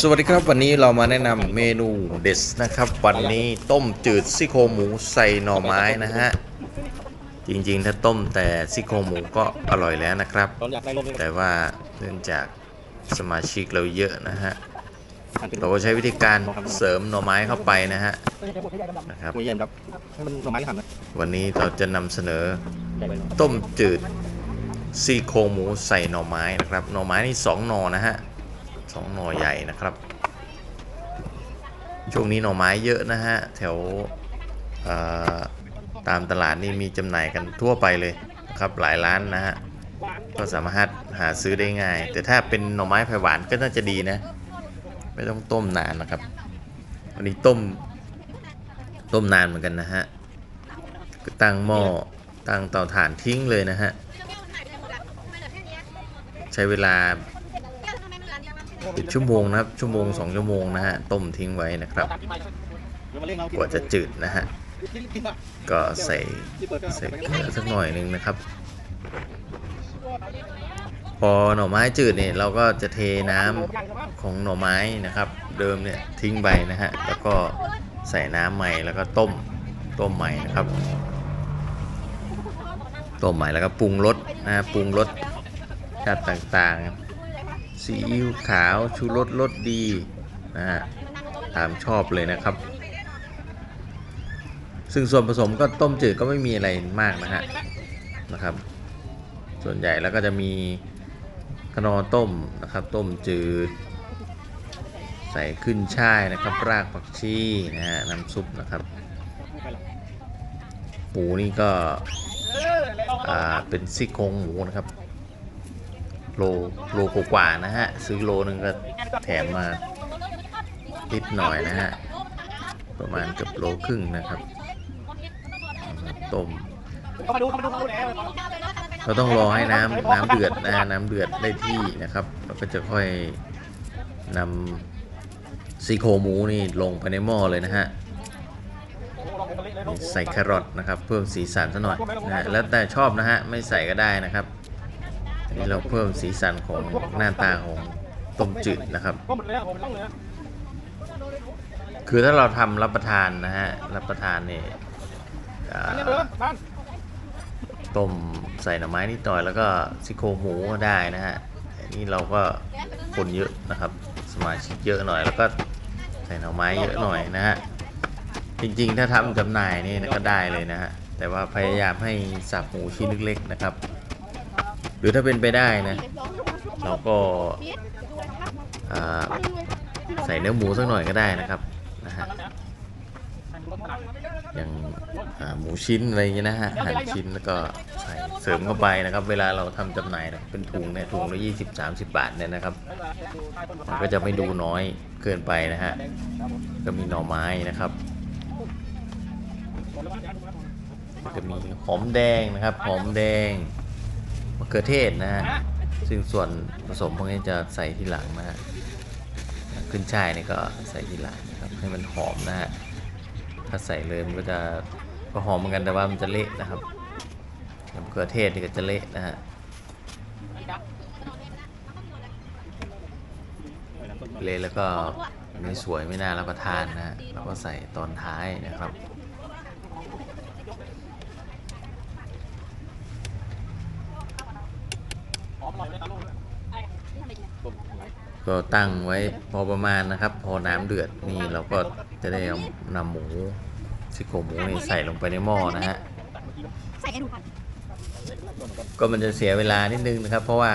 สวัสดีครับวันนี้เรามาแนะนำเมนูเด็ดนะครับ วันนี้ต้มจืดซี่โครงหมูใส่หน่อไม้นะฮะจริงๆ ถ้าต้มแต่ซี่โครงหมูก็อร่อยแล้วนะครับ แต่ว่าเนื่องจากสมาชิกเราเยอะนะฮะเราก็ใช้วิธีการเสริมหน่อไม้เข้าไปนะฮะนะครับวันนี้เราจะนำเสนอต้มจืดซี่โครงหมูใส่หน่อไม้นะครับหน่อไม้นี่สองหน่อนะฮะ สองหน่อใหญ่นะครับ ช่วงนี้หน่อไม้เยอะนะฮะ แถวตามตลาดนี่มีจำหน่ายกันทั่วไปเลยนะครับหลายร้านนะฮะก็สามารถหาซื้อได้ง่าย แต่ถ้าเป็นหน่อไม้ไผ่หวานก็น่าจะดีนะ ไม่ต้องต้มนานนะครับวันนี้ต้มต้มนานเหมือนกันนะฮะตั้งหม้อตั้งเตาถ่านทิ้งเลยนะฮะ ใช้เวลา เป็นชั่วโมงนะครับ ชั่วโมงสองชั่วโมงนะฮะ ต้มทิ้งไว้นะครับ กว่าจะจืดนะฮะ ก็ใส่ใส่เกลือสักหน่อยหนึงนะครับ พอหน่อไม้จืดเนี่ยเราก็จะเทน้ำของหน่อไม้นะครับ เดิมเนี่ยทิ้งไปนะฮะ แล้วก็ใส่น้ำใหม่แล้วก็ต้มต้มใหม่นะครับต้มใหม่แล้วก็ปรุงรสนะฮะปรุงรสชาติต่างๆ ซีอิ๊วขาวชูรสรสดีนะฮะตามชอบเลยนะครับ ซึ่งส่วนผสมก็ต้มจืดก็ไม่มีอะไรมากนะฮะนะครับ ส่วนใหญ่แล้วก็จะมีขนอต้มนะครับ ต้มจืด ใส่ขึ้นช่ายนะครับรากผักชีนะฮะน้ำซุปนะครับหมูนี่ก็อ่าเป็นซี่โครงหมูนะครับ โลโลกว่านะฮะ ซื้อโลนึงก็แถมมานิดหน่อยนะฮะ ประมาณเกือบโลครึ่งนะครับ ต้มเขามาดูเข้ามาดูเข้ามาดูแล้วเราต้องรอให้น้ำน้ำเดือดนะน้ำเดือดได้ที่นะครับเราก็จะค่อยนำซีโครงหมูนี่ลงไปในหม้อเลยนะฮะใส่แครอทนะครับ เพิ่มสีสันซะหน่อยนะแล้วแต่ชอบนะฮะ ไม่ใส่ก็ได้นะครับ นี้เราเพิ่มสีสันของหน้าตาของต้มจืดนะครับ คือถ้าเราทำรับประทานนะฮะ รับประทานเนี่ยต้มใส่หน่อไม้นิดหน่อยแล้วก็ซี่โครงหมูก็ได้นะฮะนนี้เราก็คนเยอะนะครับ สมาชิกเยอะหน่อยแล้วก็ใส่หน่อไม้เยอะหน่อยนะฮะจริงๆ ถ้าทำจำหน่ายนี่ก็ได้เลยนะฮะแต่ว่าพยายามให้สับหมูชิ้นเล็กๆนะครับ หรือถ้าเป็นไปได้นะ เราก็ใส่เนื้อหมูสักหน่อยก็ได้นะครับนะฮะอย่างาหมูชิ้นอะไรอย่างเงี้ยนะฮะหั่นชิ้นแล้วก็ใส่เสริมเข้าไปนะครับ เวลาเราทำจำหน่ายนะเป็นถุงเนี่ยถุงละยี่สิบสามสิบบาทเนี่ยนะครับมันก็จะไม่ดูน้อยเกินไปนะฮะก็มีหน่อไม้นะครับจะมีหอมแดงนะครับหอมแดง มะเขือเทศนะฮะ ซึ่งส่วนผสมพวกนี้จะใส่ทีหลังนะฮะ ขึ้นช่ายนี่ก็ใส่ทีหลังนะครับ ให้มันหอมนะฮะ ถ้าใส่เลยมันก็จะก็หอมเหมือนกันแต่ว่ามันจะเละนะครับมะเขือเทศนี่ก็จะเละนะฮะเละแล้วก็ไม่สวยไม่น่ารับประทานนะฮะแล้วก็ใส่ตอนท้ายนะครับ ก็ตั้งไว้พอประมาณนะครับ พอน้ำเดือดนี่เราก็จะได้เอานำหมูซี่โครงหมูนี่ใส่ลงไปในหม้อนะฮะก็มันจะเสียเวลานิดนึงนะครับ เพราะว่า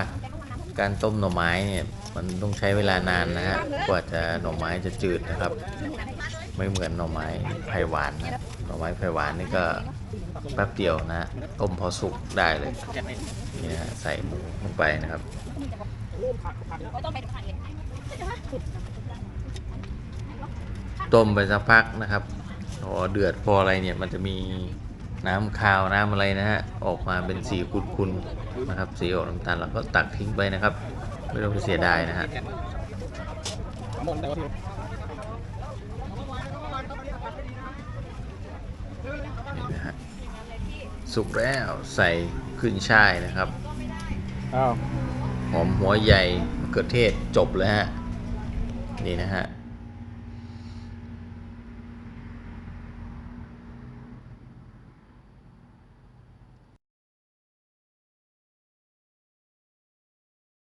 การต้มหน่อไม้เนี่ยมันต้องใช้เวลานานนะฮะกว่าจะหน่อไม้จะจืดนะครับ ไม่เหมือนหน่อไม้ไผ่หวานนะหน่อไม้ไผ่หวานนี่ก็แป๊บเดียวนะฮะต้มพอสุกได้เลยนี่ฮะใส่หมูลงไปนะครับ ต้องไปดูผ่านเองต้มไปสักพักนะครับพอเดือดพออะไรเนี่ยมันจะมีน้ำคาวน้ำอะไรนะฮะออกมาเป็นสีขุ่นๆนะครับ สีออกน้ำตาลเราก็ตักทิ้งไปนะครับ ไม่ต้องไปเสียดายนะฮะหมดแต่ว่านี่นะฮะสุกแล้วใส่ขึ้นช่ายนะครับอ้าว หอมหัวใหญ่มะเขือเทศจบเลยฮะ นี่นะฮะ